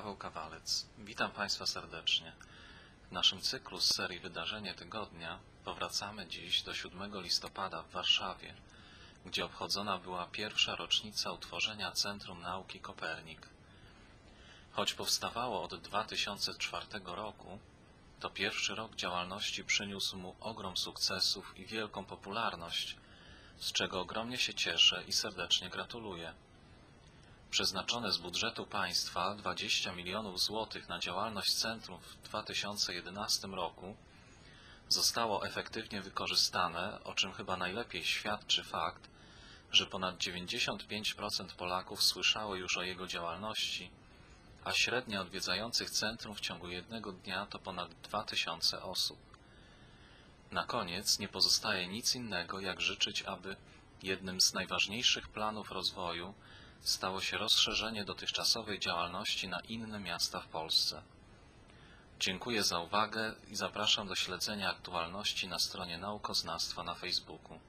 Paweł Kawalec. Witam Państwa serdecznie. W naszym cyklu z serii Wydarzenie Tygodnia powracamy dziś do 7 listopada w Warszawie, gdzie obchodzona była pierwsza rocznica utworzenia Centrum Nauki Kopernik. Choć powstawało od 2004 roku, to pierwszy rok działalności przyniósł mu ogrom sukcesów i wielką popularność, z czego ogromnie się cieszę i serdecznie gratuluję. Przeznaczone z budżetu państwa 20 milionów złotych na działalność centrum w 2011 roku zostało efektywnie wykorzystane, o czym chyba najlepiej świadczy fakt, że ponad 95% Polaków słyszało już o jego działalności, a średnia odwiedzających centrum w ciągu jednego dnia to ponad 2000 osób. Na koniec nie pozostaje nic innego, jak życzyć, aby jednym z najważniejszych planów rozwoju stało się rozszerzenie dotychczasowej działalności na inne miasta w Polsce. Dziękuję za uwagę i zapraszam do śledzenia aktualności na stronie Naukoznawstwa na Facebooku.